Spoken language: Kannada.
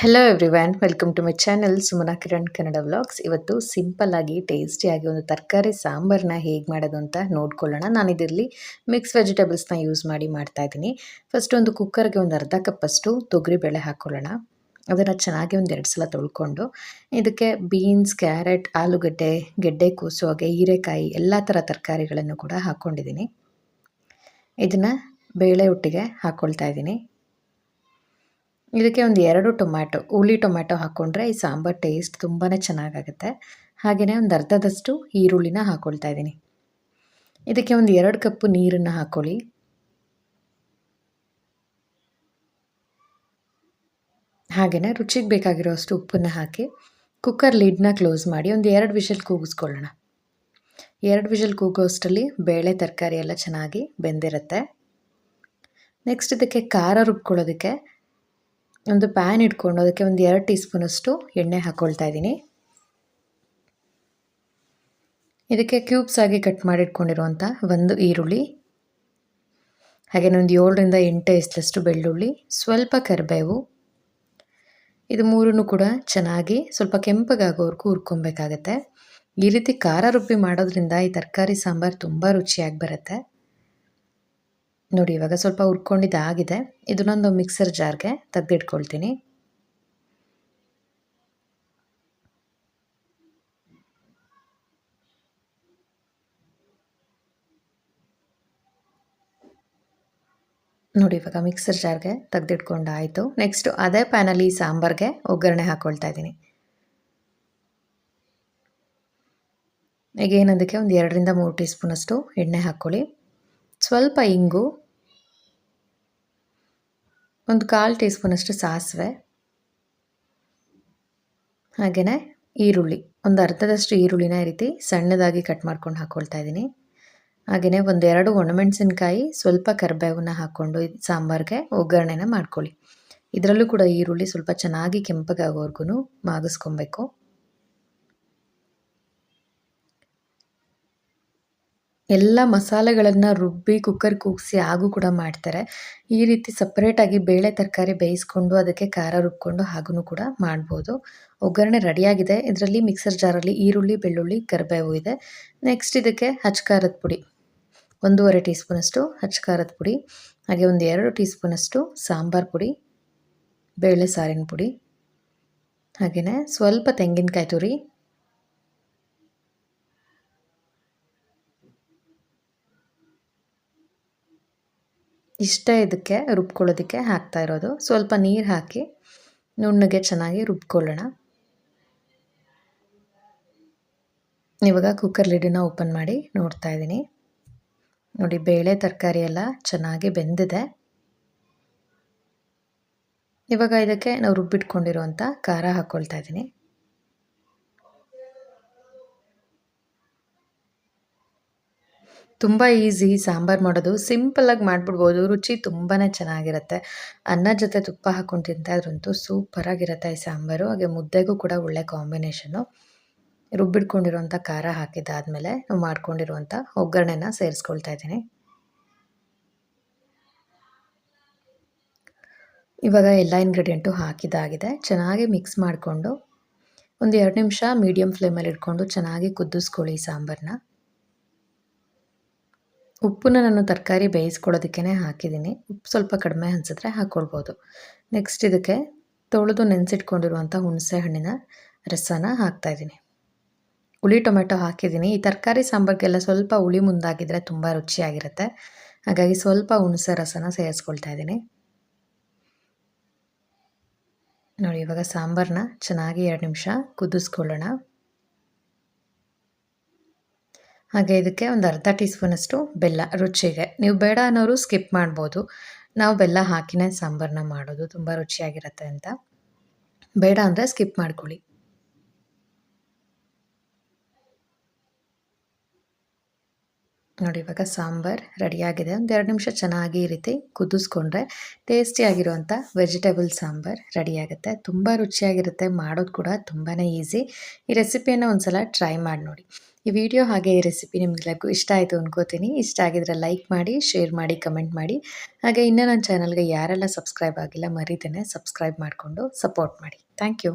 Hello everyone welcome to my channel Sumana Kiran Kannada vlogs ಇವತ್ತು ಸಿಂಪಲ್ ಆಗಿ ಟೇಸ್ಟಿಯಾಗಿ ಒಂದು ತರಕಾರಿ ಸಾಂಬಾರನ್ನ ಹೇಗೆ ಮಾಡೋದು ಅಂತ ನೋಡ್ಕೊಳ್ಳೋಣ. ನಾನು ಇದರಲ್ಲಿ ಮಿಕ್ಸ್ ವೆಜಿಟೇಬಲ್ಸ್ನ ಯೂಸ್ ಮಾಡಿ ಮಾಡ್ತಾ ಇದ್ದೀನಿ. ಫಸ್ಟ್ ಒಂದು ಕುಕ್ಕರ್ಗೆ ಒಂದು ಅರ್ಧ ಕಪ್ಪಷ್ಟು ತೊಗರಿಬೇಳೆ ಹಾಕ್ಕೊಳ್ಳೋಣ ಅದನ್ನು ಚೆನ್ನಾಗಿ ಒಂದು ಎರಡು ಸಲ ತೊಳ್ಕೊಂಡು ಇದಕ್ಕೆ ಬೀನ್ಸ್ ಕ್ಯಾರೆಟ್ ಆಲೂಗಡ್ಡೆ ಗೆಡ್ಡೆಕೋಸು ಹಾಗೆ ಹೀರೆಕಾಯಿ ಎಲ್ಲ ಥರ ತರಕಾರಿಗಳನ್ನು ಕೂಡ ಹಾಕ್ಕೊಂಡಿದ್ದೀನಿ ಇದನ್ನು ಬೇಳೆ ಒಟ್ಟಿಗೆ ಹಾಕ್ಕೊಳ್ತಾ ಇದ್ದೀನಿ. ಇದಕ್ಕೆ ಒಂದು ಎರಡು ಟೊಮ್ಯಾಟೊ, ಹುಳಿ ಟೊಮ್ಯಾಟೊ ಹಾಕ್ಕೊಂಡ್ರೆ ಈ ಸಾಂಬಾರು ಟೇಸ್ಟ್ ತುಂಬಾ ಚೆನ್ನಾಗಾಗುತ್ತೆ. ಹಾಗೆಯೇ ಒಂದು ಅರ್ಧದಷ್ಟು ಈರುಳ್ಳಿನ ಹಾಕ್ಕೊಳ್ತಾ ಇದ್ದೀನಿ. ಇದಕ್ಕೆ ಒಂದು ಎರಡು ಕಪ್ಪು ನೀರನ್ನು ಹಾಕ್ಕೊಳ್ಳಿ ಹಾಗೆಯೇ ರುಚಿಗೆ ಬೇಕಾಗಿರೋ ಅಷ್ಟು ಉಪ್ಪನ್ನು ಹಾಕಿ ಕುಕ್ಕರ್ ಲಿಡ್ನ ಕ್ಲೋಸ್ ಮಾಡಿ ಒಂದು ಎರಡು ವಿಷಲ್ ಕೂಗಿಸ್ಕೊಳ್ಳೋಣ. ಎರಡು ವಿಷಲ್ ಕೂಗೋಷ್ಟರಲ್ಲಿ ಬೇಳೆ, ತರಕಾರಿ ಎಲ್ಲ ಚೆನ್ನಾಗಿ ಬೆಂದಿರುತ್ತೆ. ನೆಕ್ಸ್ಟ್ ಇದಕ್ಕೆ ಖಾರ ರುಬ್ಕೊಳ್ಳೋದಕ್ಕೆ ಒಂದು ಪ್ಯಾನ್ ಇಟ್ಕೊಂಡು ಅದಕ್ಕೆ ಒಂದು ಎರಡು ಟೀ ಸ್ಪೂನಷ್ಟು ಎಣ್ಣೆ ಹಾಕ್ಕೊಳ್ತಾ ಇದ್ದೀನಿ. ಇದಕ್ಕೆ ಕ್ಯೂಬ್ಸ್ ಆಗಿ ಕಟ್ ಮಾಡಿಟ್ಕೊಂಡಿರುವಂಥ ಒಂದು ಈರುಳ್ಳಿ ಹಾಗೆ ಒಂದು ಏಳರಿಂದ ಎಂಟು ಎಸ್ಲಷ್ಟು ಬೆಳ್ಳುಳ್ಳಿ, ಸ್ವಲ್ಪ ಕರಿಬೇವು. ಇದು ಮೂರನ್ನು ಕೂಡ ಚೆನ್ನಾಗಿ ಸ್ವಲ್ಪ ಕೆಂಪಗಾಗೋವರೆಗೂ ಹುರ್ಕೊಬೇಕಾಗತ್ತೆ. ಈ ರೀತಿ ಖಾರ ರುಬ್ಬಿ ಮಾಡೋದ್ರಿಂದ ಈ ತರಕಾರಿ ಸಾಂಬಾರು ತುಂಬ ರುಚಿಯಾಗಿ ಬರುತ್ತೆ. ನೋಡಿ, ಇವಾಗ ಸ್ವಲ್ಪ ಹುರ್ಕೊಂಡಿದ್ದಾಗಿದೆ ಇದನ್ನೊಂದು ಮಿಕ್ಸರ್ ಜಾರ್ಗೆ ತೆಗೆದಿಟ್ಕೊಳ್ತೀನಿ. ನೋಡಿ, ಇವಾಗ ಮಿಕ್ಸರ್ ಜಾರ್ಗೆ ತೆಗೆದಿಟ್ಕೊಂಡು ಆಯಿತು ನೆಕ್ಸ್ಟ್ ಅದೇ ಪ್ಯಾನಲ್ಲಿ ಸಾಂಬಾರ್ಗೆ ಒಗ್ಗರಣೆ ಹಾಕ್ಕೊಳ್ತಾ ಇದ್ದೀನಿ. ಈಗ ಏನದಕ್ಕೆ ಒಂದು ಎರಡರಿಂದ ಮೂರು ಟೀ ಸ್ಪೂನಷ್ಟು ಎಣ್ಣೆ ಹಾಕ್ಕೊಳ್ಳಿ. ಸ್ವಲ್ಪ ಇಂಗು ಒಂದು ಕಾಲು ಟೀ ಸ್ಪೂನಷ್ಟು ಸಾಸಿವೆ, ಹಾಗೆಯೇ ಈರುಳ್ಳಿ, ಒಂದು ಅರ್ಧದಷ್ಟು ಈರುಳ್ಳಿನ ಈ ರೀತಿ ಸಣ್ಣದಾಗಿ ಕಟ್ ಮಾಡ್ಕೊಂಡು ಹಾಕ್ಕೊಳ್ತಾ ಇದ್ದೀನಿ. ಹಾಗೆಯೇ ಒಂದೆರಡು ಒಣಮೆಣಸಿನ್ಕಾಯಿ, ಸ್ವಲ್ಪ ಕರಿಬೇವನ್ನ ಹಾಕ್ಕೊಂಡು ಸಾಂಬಾರಿಗೆ ಒಗ್ಗರಣೆನ ಮಾಡ್ಕೊಳ್ಳಿ. ಇದರಲ್ಲೂ ಕೂಡ ಈರುಳ್ಳಿ ಸ್ವಲ್ಪ ಚೆನ್ನಾಗಿ ಕೆಂಪಗಾಗೋವರೆಗೂ ಮಾಗಿಸ್ಕೊಬೇಕು. ಎಲ್ಲ ಮಸಾಲೆಗಳನ್ನು ರುಬ್ಬಿ ಕುಕ್ಕರ್ ಕೂಗಿಸಿ ಹಾಗೂ ಕೂಡ ಮಾಡ್ತಾರೆ. ಈ ರೀತಿ ಸಪ್ರೇಟಾಗಿ ಬೇಳೆ ತರಕಾರಿ ಬೇಯಿಸ್ಕೊಂಡು ಅದಕ್ಕೆ ಖಾರ ರುಬ್ಕೊಂಡು ಹಾಗೂ ಕೂಡ ಮಾಡ್ಬೋದು. ಒಗ್ಗರಣೆ ರೆಡಿಯಾಗಿದೆ ಇದರಲ್ಲಿ ಮಿಕ್ಸರ್ ಜಾರಲ್ಲಿ ಈರುಳ್ಳಿ, ಬೆಳ್ಳುಳ್ಳಿ, ಕರಿಬೇವು ಇದೆ. ನೆಕ್ಸ್ಟ್ ಇದಕ್ಕೆ ಹಚ್ಕಾರದ ಪುಡಿ. ಒಂದೂವರೆ ಟೀ ಸ್ಪೂನಷ್ಟು ಹಚ್ಕಾರದ ಪುಡಿ. ಹಾಗೆ ಒಂದು ಎರಡು ಟೀ ಸ್ಪೂನಷ್ಟು ಸಾಂಬಾರು ಪುಡಿ, ಬೇಳೆ ಸಾರಿನ ಪುಡಿ. ಹಾಗೆಯೇ ಸ್ವಲ್ಪ ತೆಂಗಿನಕಾಯಿ ತುರಿ ಇಷ್ಟ ಇದಕ್ಕೆ ರುಬ್ಕೊಳ್ಳೋದಕ್ಕೆ ಹಾಕ್ತಾ ಇರೋದು. ಸ್ವಲ್ಪ ನೀರು ಹಾಕಿ ನುಣ್ಣಗೆ ಚೆನ್ನಾಗಿ ರುಬ್ಕೊಳ್ಳೋಣ. ಇವಾಗ ಕುಕ್ಕರ್ ಲಿಡನ್ನ ಓಪನ್ ಮಾಡಿ ನೋಡ್ತಾ ಇದ್ದೀನಿ. ನೋಡಿ, ಬೇಳೆ ತರಕಾರಿ ಎಲ್ಲ ಚೆನ್ನಾಗಿ ಬೆಂದಿದೆ. ಇವಾಗ ಇದಕ್ಕೆ ನಾವು ರುಬ್ಬಿಟ್ಕೊಂಡಿರುವಂಥ ಖಾರ ಹಾಕ್ಕೊಳ್ತಾ ಇದ್ದೀನಿ. ತುಂಬ ಈಸಿ ಸಾಂಬಾರು ಮಾಡೋದು. ಸಿಂಪಲ್ಲಾಗಿ ಮಾಡಿಬಿಡ್ಬೋದು. ರುಚಿ ತುಂಬಾ ಚೆನ್ನಾಗಿರುತ್ತೆ. ಅನ್ನ ಜೊತೆ ತುಪ್ಪ ಹಾಕ್ಕೊಂಡು ತಿಂತಾಯಿದ್ರಂತೂ ಸೂಪರಾಗಿರುತ್ತೆ ಈ ಸಾಂಬಾರು. ಹಾಗೆ ಮುದ್ದೆಗೂ ಕೂಡ ಒಳ್ಳೆ ಕಾಂಬಿನೇಷನು ರುಬ್ಬಿಟ್ಕೊಂಡಿರುವಂಥ ಖಾರ ಹಾಕಿದ್ದಾದಮೇಲೆ ಮಾಡ್ಕೊಂಡಿರುವಂಥ ಒಗ್ಗರಣೆನ ಸೇರಿಸ್ಕೊಳ್ತಾ ಇದ್ದೀನಿ. ಇವಾಗ ಎಲ್ಲ ಇಂಗ್ರೀಡಿಯೆಂಟು ಹಾಕಿದಾಗಿದೆ ಚೆನ್ನಾಗಿ ಮಿಕ್ಸ್ ಮಾಡಿಕೊಂಡು ಒಂದು ಎರಡು ನಿಮಿಷ ಮೀಡಿಯಮ್ ಫ್ಲೇಮಲ್ಲಿ ಇಟ್ಕೊಂಡು ಚೆನ್ನಾಗಿ ಕುದಿಸ್ಕೊಳ್ಳಿ ಸಾಂಬಾರನ್ನ ಉಪ್ಪನ್ನ ನಾನು ತರಕಾರಿ ಬೇಯಿಸ್ಕೊಳ್ಳೋದಕ್ಕೇ ಹಾಕಿದ್ದೀನಿ. ಉಪ್ಪು ಸ್ವಲ್ಪ ಕಡಿಮೆ ಅನಿಸಿದ್ರೆ ಹಾಕ್ಕೊಳ್ಬೋದು ನೆಕ್ಸ್ಟ್ ಇದಕ್ಕೆ ತೊಳೆದು ನೆನೆಸಿಟ್ಕೊಂಡಿರುವಂಥ ಹುಣಸೆ ಹಣ್ಣಿನ ರಸನ ಹಾಕ್ತಾಯಿದ್ದೀನಿ ಹುಳಿ ಟೊಮೆಟೊ ಹಾಕಿದ್ದೀನಿ. ಈ ತರಕಾರಿ ಸಾಂಬಾರಿಗೆಲ್ಲ ಸ್ವಲ್ಪ ಹುಳಿ ಮುಂದಾಗಿದ್ದರೆ ತುಂಬ ರುಚಿಯಾಗಿರುತ್ತೆ. ಹಾಗಾಗಿ ಸ್ವಲ್ಪ ಹುಣಸೆ ರಸನ ಸೇರಿಸ್ಕೊಳ್ತಾ ಇದ್ದೀನಿ. ನೋಡಿ, ಇವಾಗ ಸಾಂಬಾರನ್ನ ಚೆನ್ನಾಗಿ ಎರಡು ನಿಮಿಷ ಕುದಿಸ್ಕೊಳ್ಳೋಣ. ಹಾಗೆ ಇದಕ್ಕೆ ಒಂದು ಅರ್ಧ ಟೀ ಸ್ಪೂನಷ್ಟು ಬೆಲ್ಲ ರುಚಿಗೆ ನೀವು ಬೇಡ ಅನ್ನೋರು ಸ್ಕಿಪ್ ಮಾಡ್ಬೋದು. ನಾವು ಬೆಲ್ಲ ಹಾಕಿನೇ ಸಾಂಬಾರನ್ನ ಮಾಡೋದು ತುಂಬ ರುಚಿಯಾಗಿರುತ್ತೆ ಅಂತ. ಬೇಡ ಅಂದರೆ ಸ್ಕಿಪ್ ಮಾಡ್ಕೊಳ್ಳಿ. ನೋಡಿ, ಇವಾಗ ಸಾಂಬಾರು ರೆಡಿಯಾಗಿದೆ. ಒಂದು ಎರಡು ನಿಮಿಷ ಚೆನ್ನಾಗಿ ಈ ರೀತಿ ಕುದಿಸ್ಕೊಂಡ್ರೆ ಟೇಸ್ಟಿಯಾಗಿರುವಂಥ ವೆಜಿಟೇಬಲ್ ಸಾಂಬಾರು ರೆಡಿಯಾಗುತ್ತೆ. ತುಂಬ ರುಚಿಯಾಗಿರುತ್ತೆ. ಮಾಡೋದು ಕೂಡ ತುಂಬಾ ಈಸಿ. ಈ ರೆಸಿಪಿಯನ್ನು ಒಂದು ಸಲ ಟ್ರೈ ಮಾಡಿ ನೋಡಿ. ಈ ವಿಡಿಯೋ ಹಾಗೆ ಈ ರೆಸಿಪಿ ನಿಮಗೆಲ್ಲರಿಗೂ ಇಷ್ಟ ಆಯಿತು ಅನ್ಕೋತೀನಿ. ಇಷ್ಟ ಆಗಿದ್ರೆ ಲೈಕ್ ಮಾಡಿ, ಶೇರ್ ಮಾಡಿ, ಕಮೆಂಟ್ ಮಾಡಿ. ಹಾಗೆ ಇನ್ನೂ ನನ್ನ ಚಾನಲ್ಗೆ ಯಾರೆಲ್ಲ ಸಬ್ಸ್ಕ್ರೈಬ್ ಆಗಿಲ್ಲ ಮರಿದೇನೆ ಸಬ್ಸ್ಕ್ರೈಬ್ ಮಾಡಿಕೊಂಡು ಸಪೋರ್ಟ್ ಮಾಡಿ. Thank you.